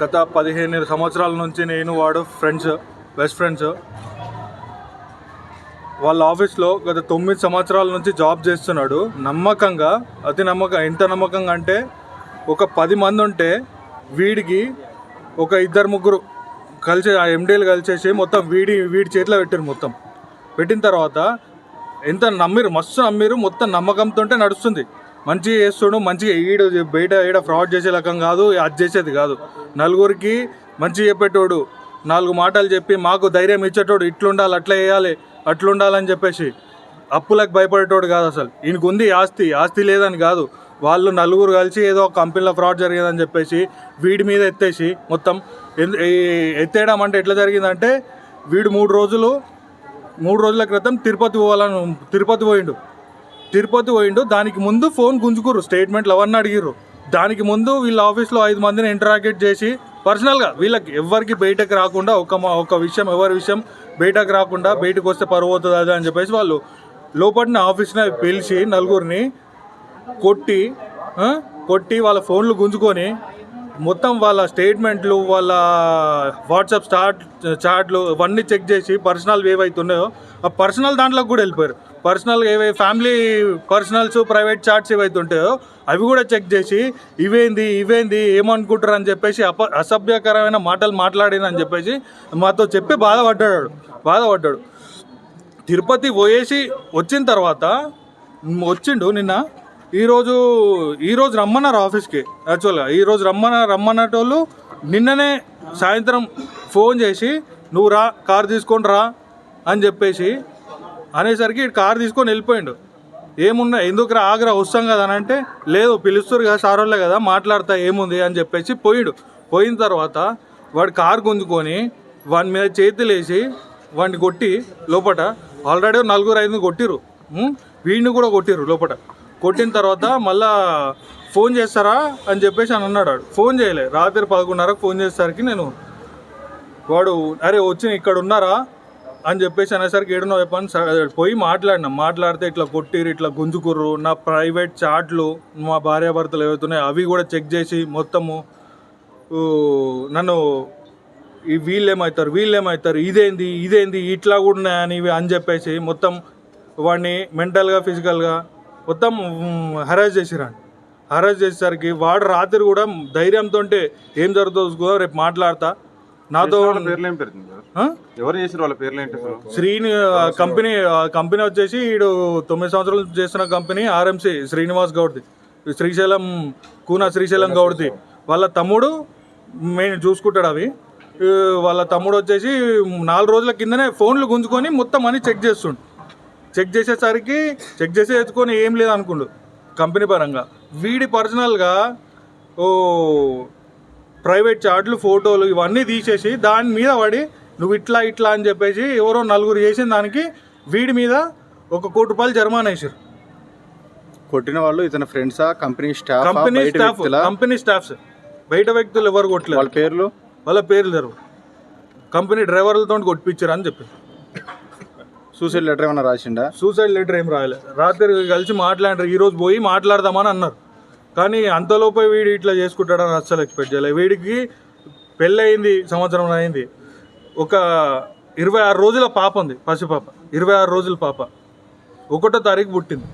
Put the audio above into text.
గత పదిహేను సంవత్సరాల నుంచి నేను వాడు ఫ్రెండ్స్ బెస్ట్ ఫ్రెండ్స్ వాళ్ళ ఆఫీస్లో గత తొమ్మిది సంవత్సరాల నుంచి జాబ్ చేస్తున్నాడు. నమ్మకంగా అతి నమ్మకం ఎంత నమ్మకంగా అంటే ఒక పది మంది ఉంటే వీడికి ఒక ఇద్దరు ముగ్గురు కలిసి ఆ ఎండీలు కలిసేసి మొత్తం వీడి వీడి చేతిలో పెట్టారు మొత్తం. పెట్టిన తర్వాత ఎంత నమ్మిరు మస్తు నమ్మిరు మొత్తం నమ్మకంతో నడుస్తుంది. మంచిగా చేస్తుడు మంచిగా ఈడ బయట ఈడ ఫ్రాడ్ చేసే రకం కాదు అది చేసేది కాదు. నలుగురికి మంచిగా చెప్పేటోడు నాలుగు మాటలు చెప్పి మాకు ధైర్యం ఇచ్చేటోడు ఇట్లుండాలి అట్లా వేయాలి అట్లుండాలని చెప్పేసి అప్పులకు భయపడేటోడు కాదు అసలు. ఈయనకు ఉంది ఆస్తి ఆస్తి లేదని కాదు. వాళ్ళు నలుగురు కలిసి ఏదో ఒక కంపెనీలో ఫ్రాడ్ జరిగిందని చెప్పేసి వీడి మీద ఎత్తేసి మొత్తం ఎందు- ఎత్తేయడం అంటే ఎట్లా జరిగిందంటే వీడు మూడు రోజులు మూడు రోజుల క్రితం తిరుపతి పోవాలని తిరుపతి పోయిండు. తిరుపతి పోయిండు. దానికి ముందు ఫోన్ గుంజుకుర్రు. స్టేట్మెంట్లు అవన్నీ అడిగిర్రు. దానికి ముందు వీళ్ళ ఆఫీస్లో ఐదు మందిని ఇంటరాగేట్ చేసి పర్సనల్గా వీళ్ళకి ఎవరికి బయటకు రాకుండా ఒక మా- ఒక విషయం ఎవరి విషయం బయటకు రాకుండా బయటకు వస్తే పరువు అది అని చెప్పేసి వాళ్ళు లోపలిని ఆఫీస్ని పిలిచి నలుగురిని కొట్టి కొట్టి వాళ్ళ ఫోన్లు గుంజుకొని మొత్తం వాళ్ళ స్టేట్మెంట్లు వాళ్ళ వాట్సాప్ స్టార్ట్ చాట్లు ఇవన్నీ చెక్ చేసి పర్సనల్ ఏవైతున్నాయో ఆ పర్సనల్ దాంట్లోకి కూడా వెళ్ళిపోయారు. పర్సనల్ ఏవై ఫ్యామిలీ పర్సనల్స్ ప్రైవేట్ చాట్స్ ఏవైతే ఉంటాయో అవి కూడా చెక్ చేసి ఇవేంది ఇవేంది ఏమనుకుంటారు అని చెప్పేసి అప అసభ్యకరమైన మాటలు మాట్లాడినని చెప్పేసి మాతో చెప్పి బాధపడ్డాడు. బాధపడ్డాడు. తిరుపతి పోయేసి వచ్చిన తర్వాత వచ్చిండు నిన్న. ఈరోజు ఈరోజు రమ్మన్నారు ఆఫీస్కి. యాక్చువల్గా ఈరోజు రమ్మన్న రమ్మన్నటోళ్ళు నిన్ననే సాయంత్రం ఫోన్ చేసి నువ్వు రా కార్ తీసుకొని రా అని చెప్పేసి అనేసరికి కారు కార్ తీసుకొని వెళ్ళిపోయిండు. ఏమున్నా ఎందుకు రా ఆగ్రా వస్తాం కదా అని అంటే లేదు పిలుస్తారు కదా సార్ వాళ్ళే కదా మాట్లాడతా ఏముంది అని చెప్పేసి పోయిడు. పోయిన తర్వాత వాడు కార్ గుంజుకొని వాడి మీద చేతులేసి వాడిని కొట్టి లోపట ఆల్రెడీ నలుగురు ఐదు కొట్టిరు వీడిని కూడా కొట్టిరు లోపట. కొట్టిన తర్వాత మళ్ళా ఫోన్ చేస్తారా అని చెప్పేసి అని అన్నాడు వాడు. ఫోన్ చేయలే. రాత్రి పదకొండున్నరకు ఫోన్ చేసేసరికి నేను వాడు అరే వచ్చి ఇక్కడ ఉన్నారా? అని చెప్పేసి అనేసరికి ఏడునో చెప్పని స- పోయి మాట్లాడినా. మాట్లాడితే ఇట్లా కొట్టిరు ఇట్లా గుంజుకుర్రు. నా ప్రైవేట్ చాట్లు మా భార్యాభర్తలు ఏవైతున్నాయో అవి కూడా చెక్ చేసి మొత్తము నన్ను ఈ వీళ్ళు ఏమవుతారు వీళ్ళు ఏమవుతారు ఇదేంది ఇదేంది ఇట్లా కూడా ఉన్నాయని ఇవి అని చెప్పేసి మొత్తం వాడిని మెంటల్గా ఫిజికల్గా మొత్తం హరాజ్ చేసిరండి హరాజ్ చేసేసరికి వాడు రాత్రి కూడా ధైర్యంతో ఏం జరుగుతుందో రేపు మాట్లాడతా. నాతో ఎవరు చేసారు వాళ్ళ పేర్లు ఏంటి శ్రీని కంపెనీ ఆ కంపెనీ వచ్చేసి ఈడు తొమ్మిది సంవత్సరాలు చేస్తున్న కంపెనీ ఆర్ఎంసి శ్రీనివాస్ గౌడ్ది. శ్రీశైలం కూనా శ్రీశైలం గౌడ్ది. వాళ్ళ తమ్ముడు మెయిన్ చూసుకుంటాడు అవి. వాళ్ళ తమ్ముడు వచ్చేసి నాలుగు రోజుల కిందనే ఫోన్లు గుంజుకొని మొత్తం అని చెక్ చేస్తుండు. చెక్ చేసేసరికి చెక్ చేసి ఎత్తుకొని ఏం లేదు అనుకుండు కంపెనీ పరంగా. వీడి పర్సనల్గా ఓ ప్రైవేట్ చార్ట్లు ఫోటోలు ఇవన్నీ తీసేసి దాని మీద పడి నువ్వు ఇట్లా ఇట్లా అని చెప్పేసి ఎవరో నలుగురు చేసిన దానికి వీడి మీద ఒక కోటి రూపాయలు జరిమానా వేసారు కొట్టిన వాళ్ళు ఇతని ఫ్రెండ్సా company staff company staff company staffs బయట వ్యక్తులు ఎవరు వాళ్ళ కొట్టలేదు పేర్లు? వాళ్ళ పేర్లు తెరవు కంపెనీ డ్రైవర్లతో కొట్టిపించారు అని చెప్పి. సూసైడ్ లెటర్ ఏమైనా రాసిండా? సూసైడ్ లెటర్ ఏం రాయలేదు రాత్రి కలిసి మాట్లాడారు ఈ రోజు పోయి మాట్లాడదామని అన్నారు. కానీ అంతలోపే వీడు ఇట్లా చేసుకుంటాడని అస్సలు ఎక్స్పెక్ట్ చేయలేదు వీడికి పెళ్ళయింది సంవత్సరం అయింది. ఒక ఇరవై ఆరు రోజుల పాప ఉంది పసిపాప ఇరవై ఆరు రోజుల పాప. ఒకటో తారీఖు పుట్టింది.